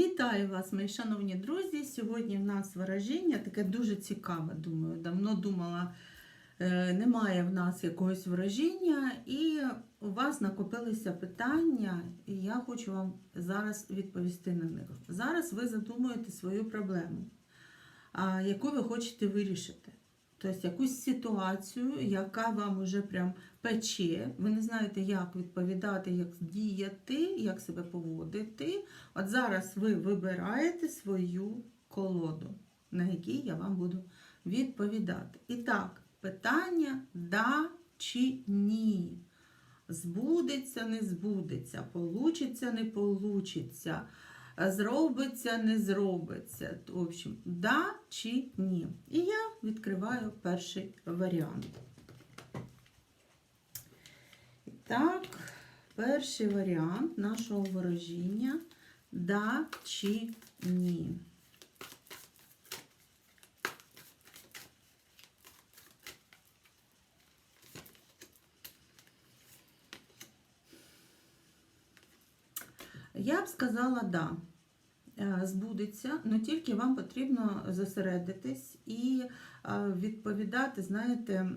Вітаю вас, мої шановні друзі. Сьогодні в нас вираження таке дуже цікаве. Думаю, давно думала, е, немає в нас якогось вираження, і у вас накопилися питання, і я хочу вам зараз відповісти на них. Зараз ви задумуєте свою проблему, яку ви хочете вирішити. Тобто якусь ситуацію, яка вам уже прям пече, ви не знаєте, як відповідати, як діяти, як себе поводити. От зараз ви вибираєте свою колоду, на якій я вам буду відповідати. І так, питання да чи ні. Збудеться, не збудеться, получиться, не получиться, зробиться, не зробиться. В общем, да чи ні. І я відкриваю перший варіант. І так, перший варіант нашого ворожіння да чи ні. Я б сказала да. Е, Збудеться, але тільки вам потрібно зосередитись і е, відповідати, знаєте,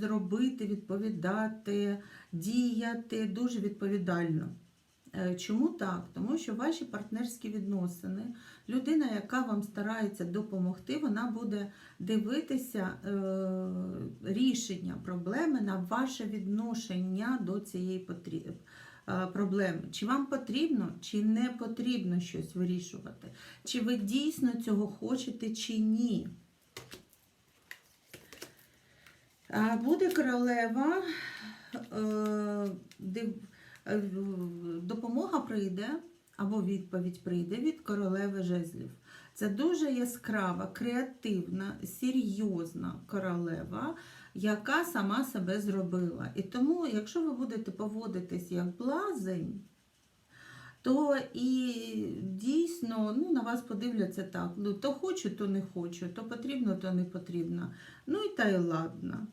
зробити, відповідати, діяти дуже відповідально. Е, Чому так? Тому що ваші партнерські відносини, людина, яка вам старається допомогти, вона буде дивитися рішення проблеми на ваше відношення до цієї проблеми. Чи вам потрібно, чи не потрібно щось вирішувати? Чи ви дійсно цього хочете, чи ні? Буде королева, е, е, допомога прийде або відповідь прийде від королеви жезлів. Це дуже яскрава, креативна, серйозна королева, яка сама себе зробила. І тому, якщо ви будете поводитись як блазень, то і дійсно ну, на вас подивляться так. Ну, то хочу, то не хочу, то потрібно, то не потрібно. Ну і та й ладно.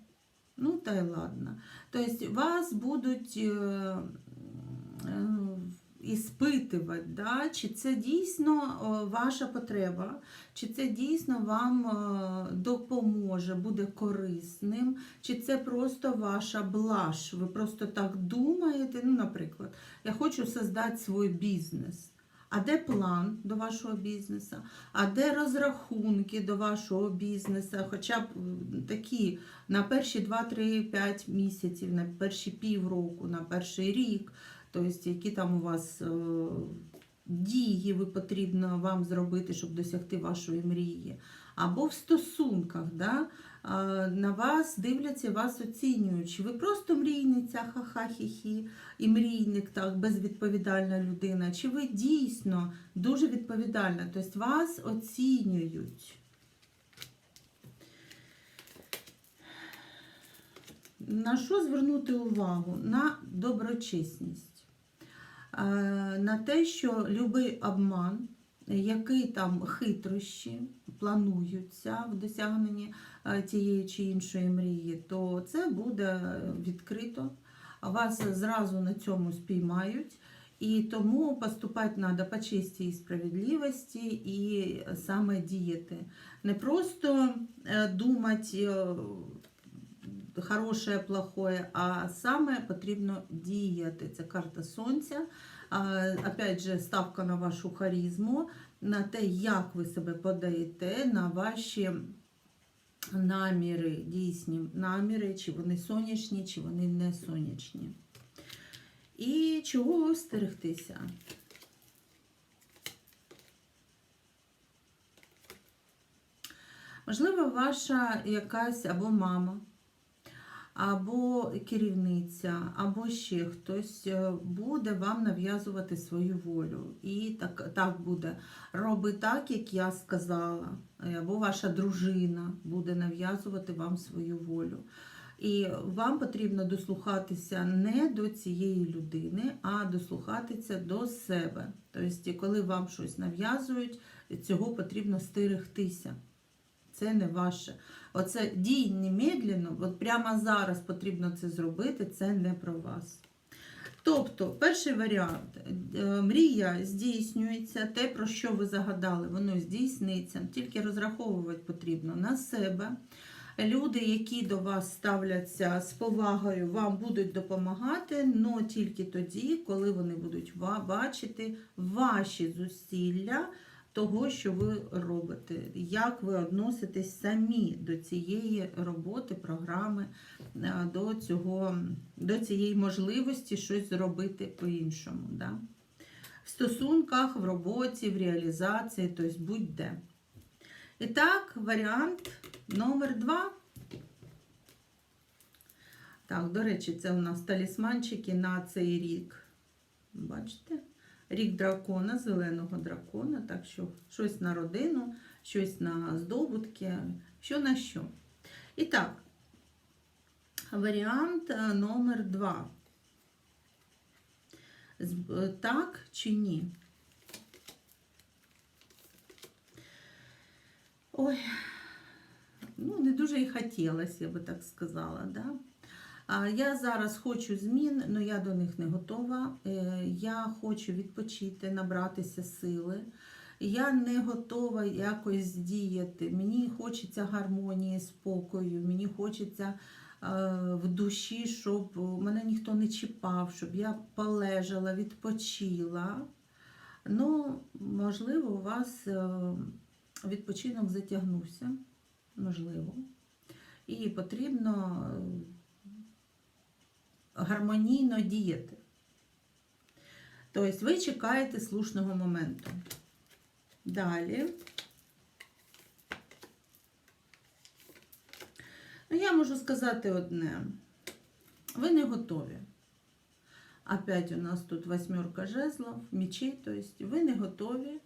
Ну, та й ладно. Тобто вас будуть е, е, іспитувати, да? чи це дійсно ваша потреба, чи це дійсно вам допоможе, буде корисним, чи це просто ваша блаш. Ви просто так думаєте. Ну, наприклад, я хочу создати свій бізнес. А де план до вашого бізнесу? А де розрахунки до вашого бізнесу? Хоча б такі на перші 2-3-5 місяців, на перші півроку, на перший рік, тобто які там у вас е, дії ви потрібно вам зробити, щоб досягти вашої мрії. Або в стосунках, да? на вас дивляться, вас оцінюють. Чи ви просто мрійниця, ха-ха-хі-хі, і мрійник, так, безвідповідальна людина, чи ви дійсно дуже відповідальна, тобто вас оцінюють. На що звернути увагу? На доброчесність, на те, що любий обман, який там хитрощі плануються в досягненні тієї чи іншої мрії, то це буде відкрито. Вас зразу на цьому спіймають. І тому поступати треба по честі і справедливості і саме діяти. Не просто е, думати е, хороше, плохое, а саме потрібно діяти. Це карта сонця. Опять же, ставка на вашу харизму, на те, як ви себе подаєте, на ваші наміри, дійсні наміри, чи вони сонячні, чи вони не сонячні. І чого стерегтися? Можливо, ваша якась або мама, або керівниця, або ще хтось е, буде вам нав'язувати свою волю. І так, так буде. Роби так, як я сказала, або ваша дружина буде нав'язувати вам свою волю. І вам потрібно дослухатися не до цієї людини, а дослухатися до себе. Тобто, коли вам щось нав'язують, цього потрібно стерегтися. Це не ваше. Оце дій немедленно, от прямо зараз потрібно це зробити, це не про вас. Тобто, перший варіант е, мрія здійснюється, те, про що ви загадали, воно здійсниться, тільки розраховувати потрібно на себе. Люди, які до вас ставляться з повагою, вам будуть допомагати, але тільки тоді, коли вони будуть бачити ваші зусилля того, що ви робите, як ви відноситесь самі до цієї роботи, програми, е, до, цього, до цієї можливості щось зробити по-іншому. Да? В стосунках, в роботі, в реалізації, тобто будь-де. І так, варіант номер два. Так, до речі, це у нас талісманчики на цей рік. Бачите? Рік дракона, зеленого дракона. Так що щось на родину, щось на здобутки, що на що. І так, варіант е, номер два. Е, Так чи ні? Ой, ну не дуже і хотілося, я би так сказала. Да? А Я зараз хочу змін, але я до них не готова. Е, Я хочу відпочити, набратися сили. Я не готова якось діяти. Мені хочеться гармонії, спокою, мені хочеться е, в душі, щоб мене ніхто не чіпав, щоб я полежала, відпочила. Ну, можливо, у вас е, відпочинок затягнувся, можливо. І потрібно гармонійно діяти. Тобто ви чекаєте слушного моменту. Далі. Ну, я можу сказати одне. Ви не готові. Опять у нас тут восьмерка жезлов, мечей, тобто ви не готові.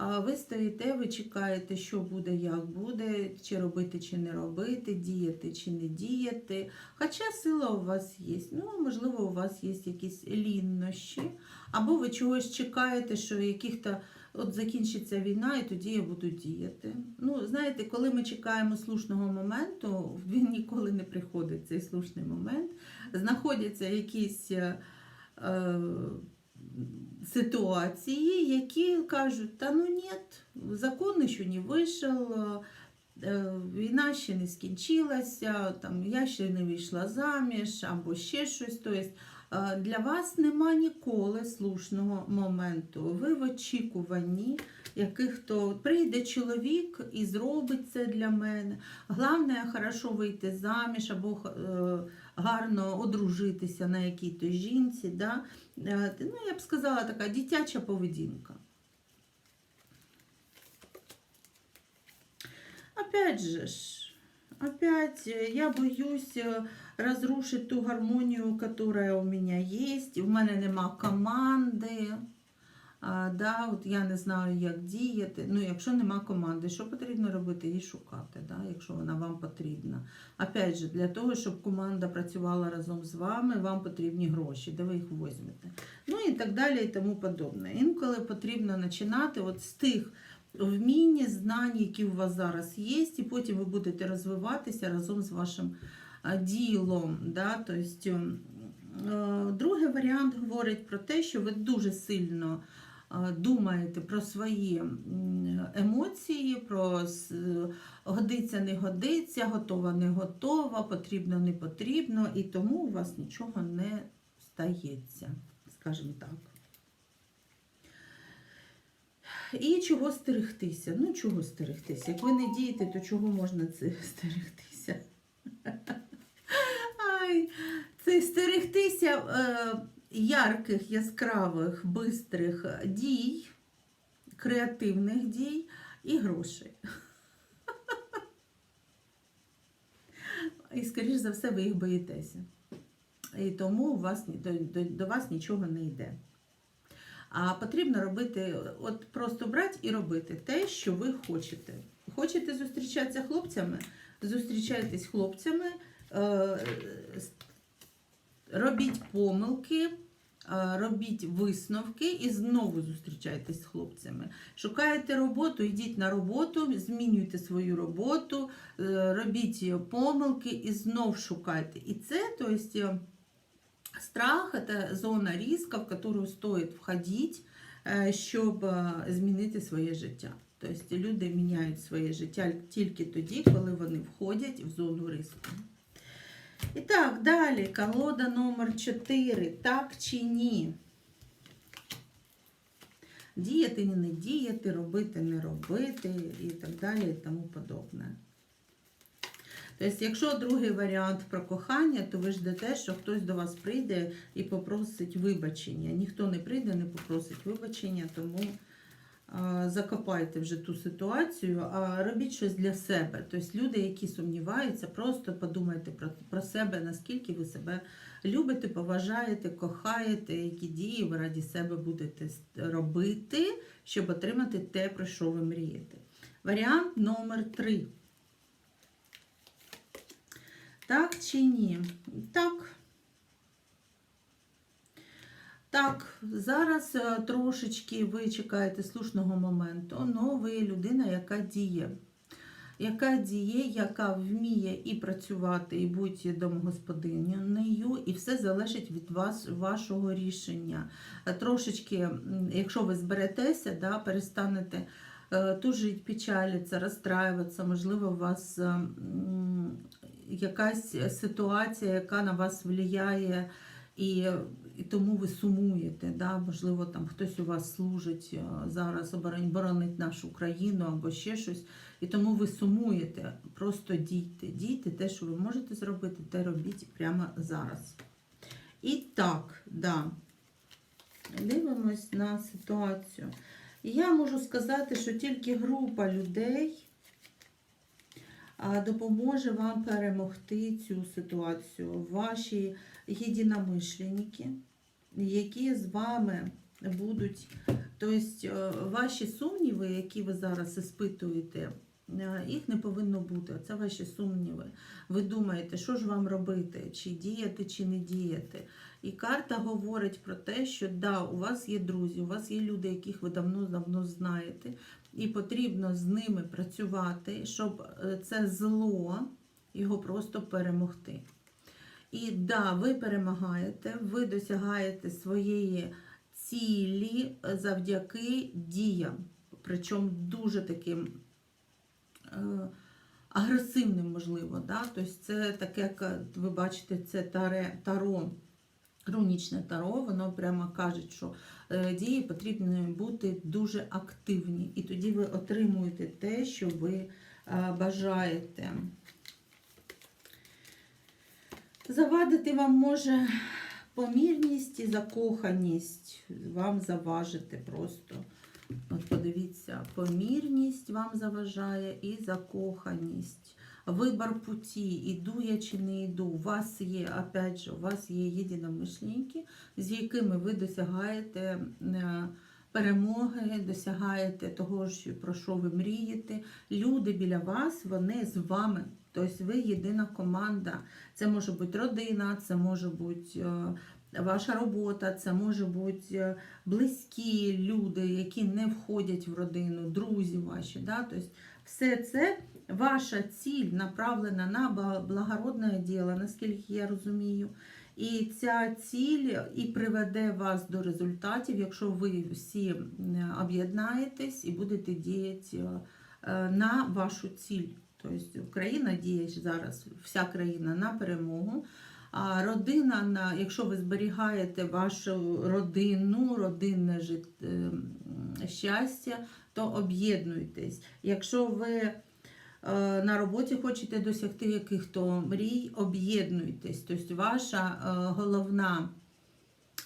Ви стоїте, ви чекаєте, що буде, як буде, чи робити, чи не робити, діяти чи не діяти. Хоча сила у вас є. Ну, можливо, у вас є якісь ліннощі, або ви чогось чекаєте, що яких-то от закінчиться війна, і тоді я буду діяти. Ну, знаєте, коли ми чекаємо слушного моменту, він ніколи не приходить цей слушний момент. Знаходяться якісь. е, ситуації, які кажуть, та ну ні, закон ще не вийшов, е, війна ще не скінчилася, там, я ще не вийшла заміж або ще щось. Тобто, для вас нема ніколи слушного моменту. Ви в очікуванні яких-то прийде чоловік і зробить це для мене. Головне, хорошо вийти заміж або е, гарно одружитися на якій-то жінці. Да? Е, Ну, я б сказала, така дитяча поведінка. Опять же ж, опять э, я боюсь э, разрушить ту гармонию, которая у меня есть. У мене нема команди. А, да, от я не знаю, як діяти. Ну, якщо нема команди, що потрібно робити? Її шукати, да, якщо вона вам потрібна. Опять же, для того, щоб команда працювала разом з вами, вам потрібні гроші, де ви їх візьмете. Ну і так далі, і тому подобне. Інколи потрібно починати от з тих вмінь, знань, які у вас зараз є, і потім ви будете розвиватися разом з вашим ділом. Да? Тобто, е, другий варіант говорить про те, що ви дуже сильно думаєте про свої емоції, про годиться, не годиться, готова, не готова, потрібно, не потрібно, і тому у вас нічого не стається, скажімо так. І чого стерегтися? Ну, чого стерегтися? Як ви не дієте, то чого можна це стерегтися? Ай, це стерегтися е, ярких, яскравих, бистрих дій, креативних дій і грошей. І, скоріш за все, ви їх боїтеся. І тому у вас, до, до, до вас нічого не йде. А потрібно робити, от просто брати і робити те, що ви хочете. Хочете зустрічатися хлопцями? Зустрічайтесь хлопцями, е, робіть помилки, е, робіть висновки і знову зустрічайтесь з хлопцями. Шукаєте роботу, йдіть на роботу, змінюйте свою роботу, е, робіть помилки і знов шукайте. І це, тобто, Страх – это зона риска, в которую стоит входить, е, щоб змінити своє життя. Тобто люди міняють своє життя тільки тоді, коли вони входять в зону риску. І так, далі, колода номер 4. Так чи ні? Діяти, не діяти, робити, не робити і так далі, і тому подобне. Тобто, якщо другий варіант про кохання, то ви ждете, що хтось до вас прийде і попросить вибачення. Ніхто не прийде, не попросить вибачення, тому закопайте вже ту ситуацію, а робіть щось для себе. Тобто люди, які сумніваються, просто подумайте про, про себе, наскільки ви себе любите, поважаєте, кохаєте, які дії ви раді себе будете робити, щоб отримати те, про що ви мрієте. Варіант номер 3. Так чи ні? Так. Так, зараз е, трошечки ви чекаєте слушного моменту, але ви людина, яка діє. Яка діє, яка вміє і працювати, і бути домогосподинею, і все залежить від вас, вашого рішення. Е, Трошечки, якщо ви зберетеся, да, перестанете е, тужить, печалитися, розстраюватися, можливо, у вас якась ситуація, яка на вас впливає, і, і тому ви сумуєте. Да? Можливо, там хтось у вас служить е, зараз, боронить нашу країну або ще щось. І тому ви сумуєте. Просто дійте. Дійте те, що ви можете зробити, те робіть прямо зараз. І так, да. Дивимось на ситуацію. Я можу сказати, що тільки група людей допоможе вам перемогти цю ситуацію. Ваші єдиномишленники, які з вами будуть, тобто ваші сумніви, які ви зараз іспитуєте, е, їх не повинно бути. Це ваші сумніви. Ви думаєте, що ж вам робити, чи діяти, чи не діяти. І карта говорить про те, що да, у вас є друзі, у вас є люди, яких ви давно-давно знаєте, і потрібно з ними працювати, щоб е, це зло його просто перемогти. І да, ви перемагаєте, ви досягаєте своєї цілі завдяки діям, причому дуже таким е, агресивним, можливо. Да? Тобто це таке, як ви бачите, це таре, таро, рунічне таро, воно прямо каже, що е, дії потрібні бути дуже активні. І тоді ви отримуєте те, що ви е, бажаєте. Завадити вам може помірність і закоханість. Вам заважити просто. От подивіться, помірність вам заважає і закоханість. Вибор путі, іду я чи не йду. У вас є, опять же, у вас є єдиномишленники, з якими ви досягаєте е, перемоги, досягаєте того, про що ви мрієте. Люди біля вас, вони з вами. Тобто ви єдина команда. Це може бути родина, це може бути е, ваша робота, це може бути е, близькі люди, які не входять в родину, друзі ваші. Да? Тобто все це ваша ціль направлена на благородне діло, наскільки я розумію. І ця ціль і приведе вас до результатів, якщо ви всі об'єднаєтесь і будете діяти е, на вашу ціль. Тобто Україна діє зараз, вся країна на перемогу. А родина, на, якщо ви зберігаєте вашу родину, родинне жит, е, щастя, то об'єднуйтесь. Якщо ви е, на роботі хочете досягти яких-то мрій, об'єднуйтесь. Тобто ваша е, головна,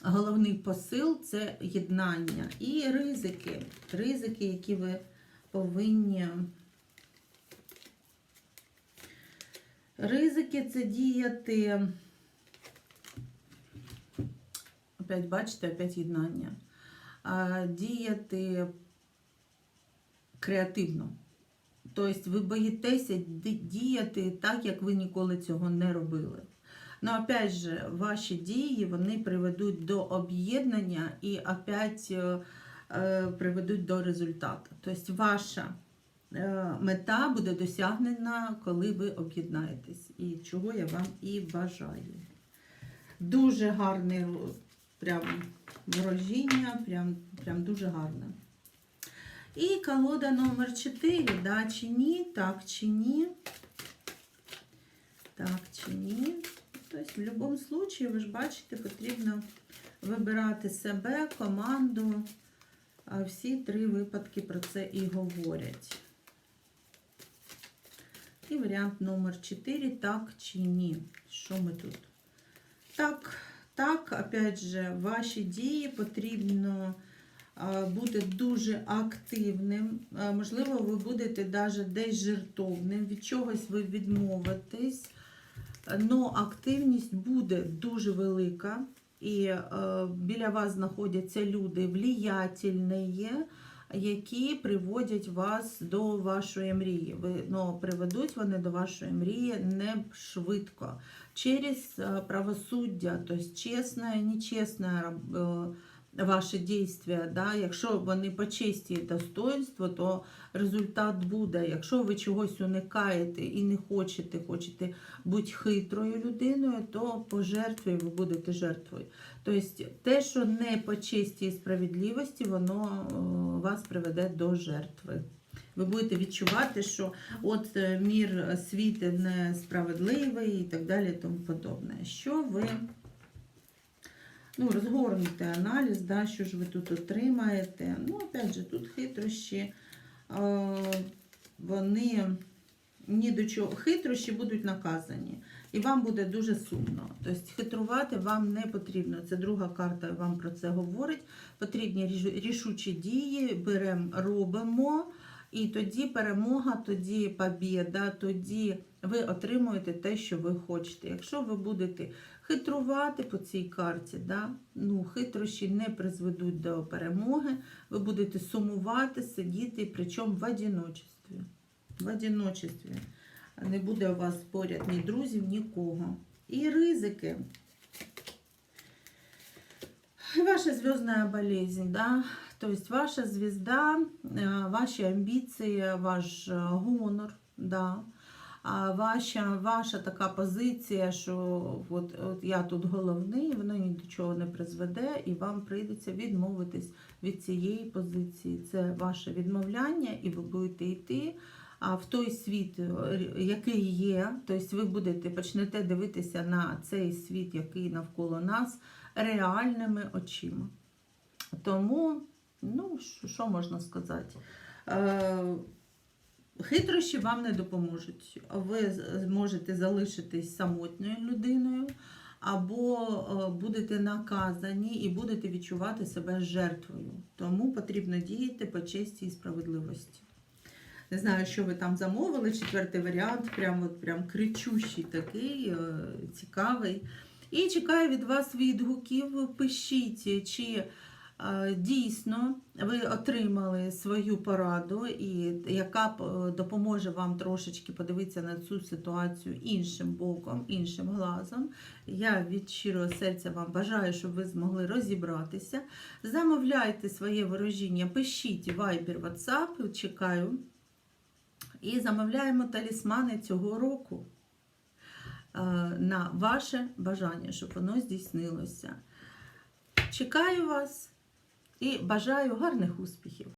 головний посил це єднання. І ризики, ризики, які ви повинні. Ризики це діяти. Опять, бачите, опять єднання. Діяти креативно. Тобто ви боїтеся діяти так, як ви ніколи цього не робили. Ну, опять же, ваші дії вони приведуть до об'єднання і опять е, е, приведуть до результату. Тобто ваша мета буде досягнена, коли ви об'єднаєтесь. І чого я вам і бажаю. Дуже гарний ро- прям ворожіння, прям, прям дуже гарне. І колода номер 4, да, чи ні, так чи ні. Так чи ні. Тобто, в будь-якому випадку, ви ж бачите, потрібно вибирати себе, команду. Всі три випадки про це і говорять. І варіант номер 4, так чи ні. Що ми тут? Так, так, опять же, ваші дії потрібно бути дуже активним. Можливо, ви будете навіть десь жертовним, від чогось ви відмовитесь. Но активність буде дуже велика. І біля вас знаходяться люди влиятельні, які приводять вас до вашої мрії. Ви, ну, приведуть вони до вашої мрії не швидко. Через е, правосуддя, тобто чесне, нечесне е, ваші дійства. Да? Якщо вони по честі і достоинству, то результат буде. Якщо ви чогось уникаєте і не хочете, хочете бути хитрою людиною, то по жертві ви будете жертвою. Тобто те, що не по честі і справедливості, воно е, вас приведе до жертви. Ви будете відчувати, що от е, мір е, світ несправедливий і так далі, тому подобне. Що ви ну, розгорнути аналіз, да, що ж ви тут отримаєте. Ну, опять же, тут хитрощі, вони ні до чого. Хитрощі будуть наказані. І вам буде дуже сумно. Тобто хитрувати вам не потрібно. Це друга карта вам про це говорить. Потрібні рішучі дії, беремо, робимо. І тоді перемога, тоді побіда, тоді ви отримуєте те, що ви хочете. Якщо ви будете хитрувати по цій карті, да, ну, хитрощі не призведуть до перемоги, ви будете сумувати, сидіти, причому в одиночестві. В одиночестві. Не буде у вас поряд ні друзів, нікого. І ризики. Ваша звездная болезнь, да, то есть ваша звезда, э, ваші амбіції, ваш е, гонор, да, а ваша, ваша така позиція, що от, от я тут головний, воно ні до чого не призведе, і вам прийдеться відмовитись від цієї позиції. Це ваше відмовляння, і ви будете йти а в той світ, е, який є, тобто ви будете почнете дивитися на цей світ, який навколо нас, реальними очима. Тому, ну, що- що можна сказати? Хитрощі вам не допоможуть. Ви можете залишитись самотньою людиною, або е, будете наказані і будете відчувати себе жертвою. Тому потрібно діяти по честі і справедливості. Не знаю, що ви там замовили. Четвертий варіант, прям, от, прям кричущий такий, е, цікавий. І чекаю від вас відгуків. Пишіть, чи дійсно ви отримали свою пораду, і яка е, допоможе вам трошечки подивитися на цю ситуацію іншим боком, іншим глазом. Я від щирого серця вам бажаю, щоб ви змогли розібратися. Замовляйте своє ворожіння, пишіть Viber, WhatsApp, чекаю. І замовляємо талісмани цього року е, на ваше бажання, щоб воно здійснилося. Чекаю вас і бажаю гарних успіхів!